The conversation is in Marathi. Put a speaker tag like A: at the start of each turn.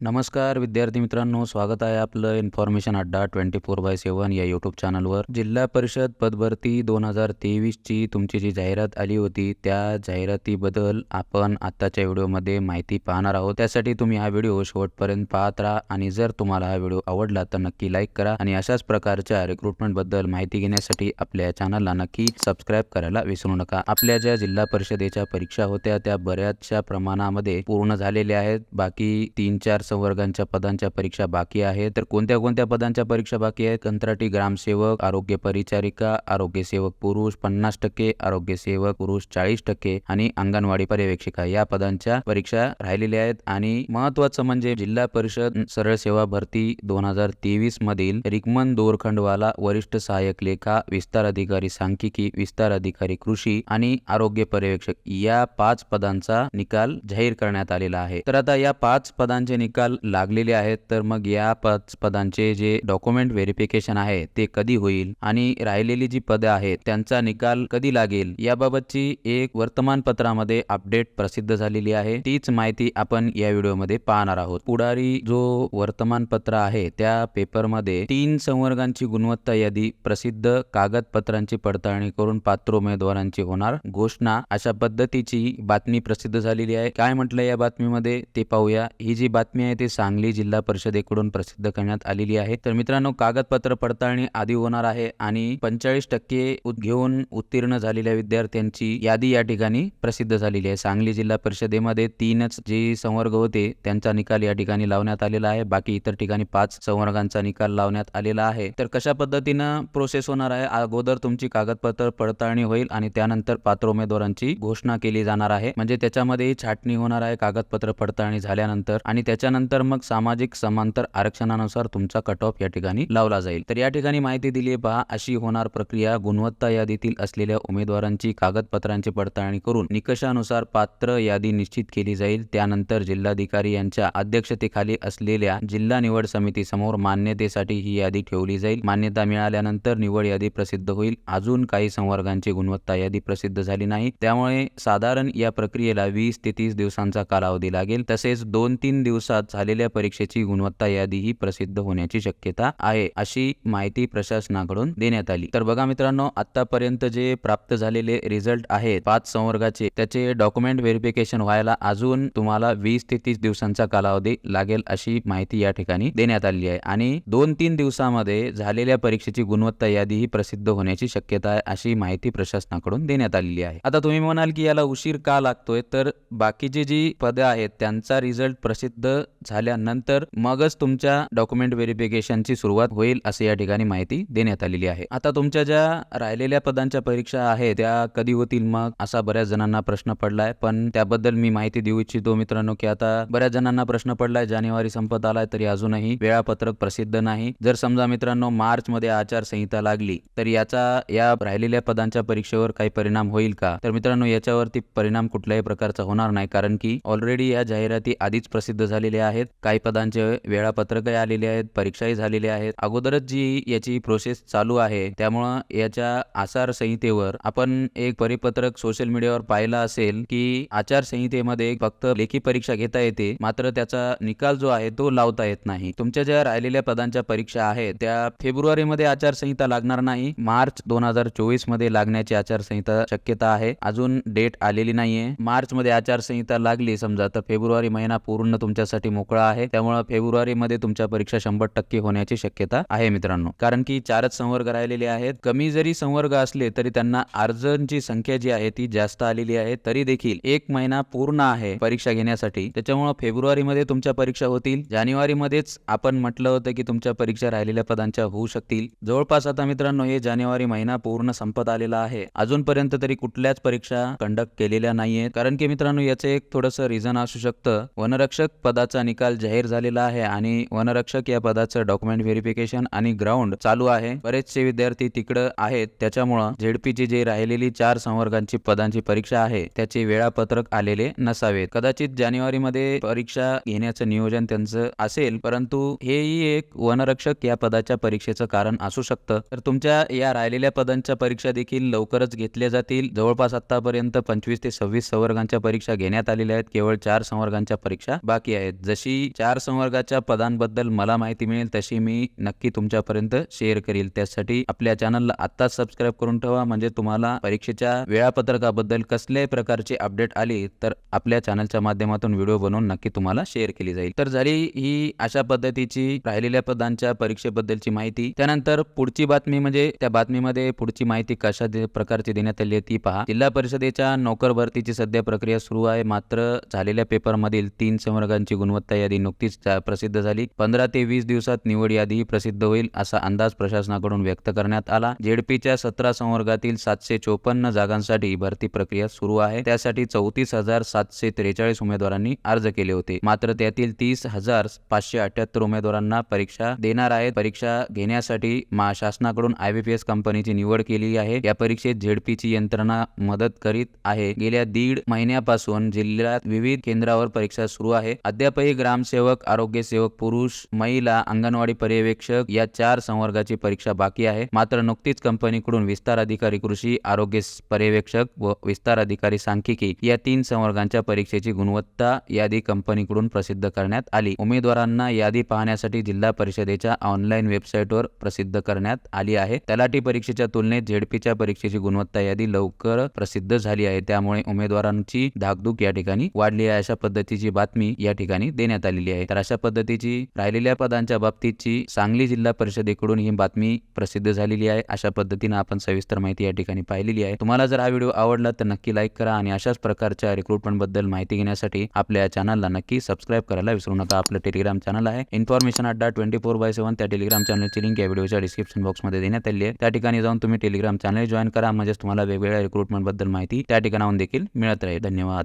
A: नमस्कार विद्यार्थी मित्रांनो. स्वागत आहे आपलं इन्फॉर्मेशन अड्डा ट्वेंटी फोर बाय सेवन या यूट्यूब चॅनलवर जिल्हा परिषद पदभरती दोन हजार तेवीसची तुमची जी जाहिरात आली होती त्या जाहिरातीबद्दल आपण आत्ताच्या व्हिडिओमध्ये माहिती पाहणार आहोत. त्यासाठी तुम्ही हा व्हिडिओ शेवटपर्यंत पाहत राहा आणि जर तुम्हाला हा व्हिडिओ आवडला तर नक्की लाईक करा आणि अशाच प्रकारच्या रिक्रुटमेंटबद्दल माहिती घेण्यासाठी आपल्या चॅनलला नक्की सबस्क्राईब करायला विसरू नका. आपल्या ज्या जिल्हा परिषदेच्या परीक्षा होत्या त्या बऱ्याचशा प्रमाणामध्ये पूर्ण झालेल्या आहेत. बाकी तीन चार संवर्गांच्या पदांच्या परीक्षा बाकी आहेत तर कोणत्या कोणत्या पदांच्या परीक्षा बाकी आहेत? कंत्राटी ग्रामसेवक आरोग्य परिचारिका आरोग्य सेवक पुरुष पन्नास टक्के आरोग्य सेवक पुरुष चाळीस टक्के आणि अंगणवाडी पर्यवेक्षिका या पदांच्या परीक्षा राहिलेल्या आहेत. आणि महत्वाचं म्हणजे जिल्हा परिषद सरळ सेवा भरती दोन हजार तेवीस मधील रिकमन दोरखंडवाला वरिष्ठ सहाय्यक लेखा विस्तार अधिकारी सांख्यिकी विस्तार अधिकारी कृषी आणि आरोग्य पर्यवेक्षक या पाच पदांचा निकाल जाहीर करण्यात आलेला आहे. तर आता या पाच पदांचे निकाल लागलेले आहेत तर मग या पाच पदांचे जे डॉक्युमेंट व्हेरिफिकेशन आहे ते कधी होईल आणि राहिलेली जी पदे आहेत त्यांचा निकाल कधी लागेल याबाबतची एक वर्तमानपत्रामध्ये अपडेट प्रसिद्ध झालेली आहे. तीच माहिती आपण या व्हिडिओमध्ये पाहणार आहोत. पुढारी जो वर्तमानपत्र आहे त्या पेपरमध्ये तीन संवर्गांची गुणवत्ता यादी प्रसिद्ध कागदपत्रांची पडताळणी करून पात्र उमेदवारांची होणार घोषणा अशा पद्धतीची बातमी प्रसिद्ध झालेली आहे. काय म्हटलं या बातमीमध्ये ते पाहूया. ही जी बातमी आहे ती सांगली जिल्हा परिषदेकडून प्रसिद्ध करण्यात आलेली आहे. तर मित्रांनो कागदपत्र पडताळणी आधी होणार आहे आणि पंचेचाळीस टक्के घेऊन उत्तीर्ण झालेल्या विद्यार्थ्यांची यादी या ठिकाणी प्रसिद्ध झालेली आहे. सांगली जिल्हा परिषदेमध्ये तीनच जे संवर्ग होते त्यांचा निकाल या ठिकाणी लावण्यात आलेला आहे. बाकी इतर ठिकाणी पाच संवर्गांचा निकाल लावण्यात आलेला आहे. तर कशा पद्धतीनं प्रोसेस होणार आहे? अगोदर तुमची कागदपत्र पडताळणी होईल आणि त्यानंतर पात्र उमेदवारांची घोषणा केली जाणार आहे. म्हणजे त्याच्यामध्ये छाटणी होणार आहे कागदपत्र पडताळणी झाल्यानंतर. आणि त्याच्यानंतर मग सामाजिक समांतर आरक्षणानुसार तुमचा कट ऑफ या ठिकाणी लावला जाईल. तर या ठिकाणी माहिती दिली आहे पहा अशी होणार प्रक्रिया गुणवत्ता यादीतील असलेल्या उमेदवारांची कागदपत्रांची पडताळणी करून निकषानुसार पात्र यादी निश्चित केली जाईल. त्यानंतर जिल्हाधिकारी यांच्या अध्यक्षतेखाली असलेल्या जिल्हा निवड समिती समोर मान्यतेसाठी ही यादी ठेवली जाईल. मान्यता मिळाल्यानंतर निवड यादी प्रसिद्ध होईल. अजून काही संवर्गांची गुणवत्ता यादी प्रसिद्ध झाली नाही. त्यामुळे साधारण या प्रक्रियेला वीस ते तीस दिवसांचा कालावधी लागेल. तसेच दोन तीन दिवसात झालेल्या परीक्षेची गुणवत्ता यादी ही प्रसिद्ध होण्याची शक्यता आहे अशी माहिती प्रशासनाकडून देण्यात आली. तर बघा मित्रांनो आतापर्यंत जे प्राप्त झालेले रिझल्ट आहेत पाच संवर्गाचे त्याचे डॉक्युमेंट व्हेरिफिकेशन व्हायला अजून तुम्हाला वीस ते तीस दिवसांचा कालावधी लागेल अशी माहिती या ठिकाणी देण्यात आली आहे. आणि दोन तीन दिवसामध्ये झालेल्या परीक्षेची गुणवत्ता यादी ही प्रसिद्ध होण्याची शक्यता आहे अशी माहिती प्रशासनाकडून देण्यात आलेली आहे. आता तुम्ही म्हणाल की याला उशीर का लागतोय? तर बाकीची जी पदे आहेत त्यांचा रिझल्ट प्रसिद्ध झाल्यानंतर मगच तुमच्या डॉक्युमेंट व्हेरिफिकेशनची सुरुवात होईल असे या ठिकाणी माहिती देण्यात आलेली आहे. आता तुमच्या ज्या राहिलेल्या पदांच्या परीक्षा आहेत त्या कधी होतील मग? असा बऱ्याच जणांना प्रश्न पडलाय पण त्याबद्दल मी माहिती देऊ इच्छितो मित्रांनो की आता बऱ्याच जणांना प्रश्न पडलाय जानेवारी संपत आलाय तरी अजूनही वेळापत्रक प्रसिद्ध नाही. जर समजा मित्रांनो मार्च मध्ये आचारसंहिता लागली तर याचा या राहिलेल्या पदांच्या परीक्षेवर काही परिणाम होईल का? तर मित्रांनो याच्यावरती परिणाम कुठल्याही प्रकारचा होणार नाही कारण की ऑलरेडी या जाहिराती आधीच प्रसिद्ध झालेल्या आहेत. काही पदांचे वेळापत्रकही आलेले आहेत परीक्षाही झालेल्या आहेत. अगोदरच जी याची प्रोसेस चालू आहे त्यामुळं याच्या आचारसंहितेवर आपण एक परिपत्रक सोशल मीडियावर पाहिला असेल की आचारसंहितेमध्ये फक्त लेखी परीक्षा घेता येते मात्र त्याचा निकाल जो आहे तो लावता येत नाही. तुमच्या ज्या राहिलेल्या पदांच्या परीक्षा आहेत त्या फेब्रुवारीमध्ये आचारसंहिता लागणार नाही मार्च दोन हजार चोवीसमध्ये लागण्याची आचारसंहिता शक्यता आहे. अजून डेट आलेली नाहीये. मार्च मध्ये आचारसंहिता लागली समजा तर फेब्रुवारी महिना पूर्ण तुमच्यासाठी मोकळा आहे. त्यामुळे फेब्रुवारी मध्ये तुमच्या परीक्षा शंभर टक्के होण्याची शक्यता आहे मित्रांनो. कारण की चारच संवर्ग राहिलेले आहेत. कमी जरी संवर्ग असले तरी त्यांना अर्जांची संख्या जी आहे ती जास्त आलेली आहे. तरी देखील एक महिना पूर्ण आहे परीक्षा घेण्यासाठी. त्याच्यामुळे फेब्रुवारी मध्ये तुमच्या परीक्षा होतील. जानेवारीमध्येच आपण म्हटलं होतं की तुमच्या परीक्षा राहिलेल्या पदांच्या होऊ शकतील. जवळपास आता मित्रांनो हे जानेवारी महिना पूर्ण संपत आलेला आहे. अजूनपर्यंत तरी कुठल्याच परीक्षा कंडक्ट केलेल्या नाहीये कारण की मित्रांनो याचं एक थोडंसं रिझन असू शकतं. वनरक्षक पदाचं निकाल जाहीर झालेला आहे आणि वनरक्षक या पदाचं डॉक्युमेंट व्हेरिफिकेशन आणि ग्राउंड चालू आहे. बरेचसे विद्यार्थी तिकडं आहेत. त्याच्यामुळं झेडपीची जी राहिलेली चार संवर्गांची पदांची परीक्षा आहे त्याचे वेळापत्रक आलेले नसावेत. कदाचित जानेवारीमध्ये परीक्षा घेण्याचं नियोजन त्यांचं असेल परंतु हेही एक वनरक्षक या पदाच्या परीक्षेचं कारण असू शकतं. तर तुमच्या या राहिलेल्या पदांच्या परीक्षा देखील लवकरच घेतल्या जातील. जवळपास आतापर्यंत पंचवीस ते सव्वीस संवर्गांच्या परीक्षा घेण्यात आलेल्या आहेत. केवळ चार संवर्गांच्या परीक्षा बाकी आहेत. जशी चार संवर्गाच्या पदांबद्दल मला माहिती मिळेल तशी मी नक्की तुमच्यापर्यंत शेअर करील. त्यासाठी आपल्या चॅनलला आत्ताच सबस्क्राईब करून ठेवा. म्हणजे तुम्हाला परीक्षेच्या वेळापत्रकाबद्दल कसल्याही प्रकारची अपडेट आली तर आपल्या चॅनलच्या माध्यमातून व्हिडिओ बनवून नक्की तुम्हाला शेअर केली जाईल. तर झाली ही अशा पद्धतीची राहिलेल्या पदांच्या परीक्षेबद्दलची माहिती. त्यानंतर पुढची बातमी म्हणजे त्या बातमीमध्ये पुढची माहिती कशा दे- प्रकारची देण्यात आली आहे ती पहा. जिल्हा परिषदेच्या नोकर भरतीची सध्या प्रक्रिया सुरू आहे. मात्र झालेल्या पेपरमधील तीन संवर्गांची गुणवत्ता यादी नुकतीच प्रसिद्ध झाली. पंधरा ते वीस दिवसात निवड यादी प्रसिद्ध होईल असा अंदाज प्रशासनाकडून व्यक्त करण्यात आला. जेडपीच्या सतरा संवर्गातील सातशे चोपन्न जागांसाठी भरती प्रक्रिया सुरू आहे. त्यासाठी चौतीस हजार सातशे त्रेचाळीस उमेदवारांनी अर्ज केले होते. मात्र त्यातील तीस हजार पाचशे अठ्याहत्तर उमेदवारांना परीक्षा देणार आहेत. परीक्षा घेण्यासाठी मा शासनाकडून आयबीपीएस कंपनीची निवड केली आहे. या परीक्षेत झेडपीची यंत्रणा मदत करीत आहे. गेल्या दीड महिन्यापासून जिल्ह्यात विविध केंद्रावर परीक्षा सुरू आहे. अद्यापही ग्रामसेवक आरोग्य सेवक पुरुष महिला अंगणवाडी पर्यवेक्षक या चार संवर्गाची परीक्षा बाकी आहे. मात्र नुकतीच कंपनीकडून विस्तार अधिकारी कृषी आरोग्य पर्यवेक्षक व विस्तार अधिकारी सांख्यिकी या तीन संवर्गांच्या परीक्षेची गुणवत्ता यादी कंपनीकडून प्रसिद्ध करण्यात आली. उमेदवारांना यादी पाहण्यासाठी जिल्हा परिषदेच्या ऑनलाईन वेबसाईटवर प्रसिद्ध करण्यात आली आहे. तलाठी परीक्षेच्या तुलनेत झेडपीच्या परीक्षेची गुणवत्ता यादी लवकर प्रसिद्ध झाली आहे. त्यामुळे उमेदवारांची धाकधूक या ठिकाणी वाढली आहे. अशा पद्धतीची बातमी या ठिकाणी देण्यात आलेली आहे. तर अशा पद्धतीची राहिलेल्या पदांच्या बाबतीतची सांगली जिल्हा परिषदेकडून ही बातमी प्रसिद्ध झालेली आहे. अशा पद्धतीने आपण सविस्तर माहिती या ठिकाणी पाहिलेली आहे. तुम्हाला जर हा व्हिडिओ आवडला तर नक्की लाईक करा आणि अशाच प्रकारच्या रिक्रुटमेंटबद्दल माहिती घेण्यासाठी आपल्या चॅनलला नक्की सबस्क्राईब करायला विसरू नका. आपलं टेलिग्राम चॅनल आहे. Information Adda twenty four by seven त्या टेलिग्राम चॅनलची लिंक या व्हिडिओच्या डिस्क्रिप्शन बॉक्समध्ये देण्यात आली आहे. त्या ठिकाणी जाऊन तुम्ही टेलिग्राम चॅनल जॉईन करा. म्हणजेच तुम्हाला वेगवेगळ्या रिक्रुटमेंटबद्दल माहिती त्या ठिकाणाहून देखील मिळत राहील. धन्यवाद.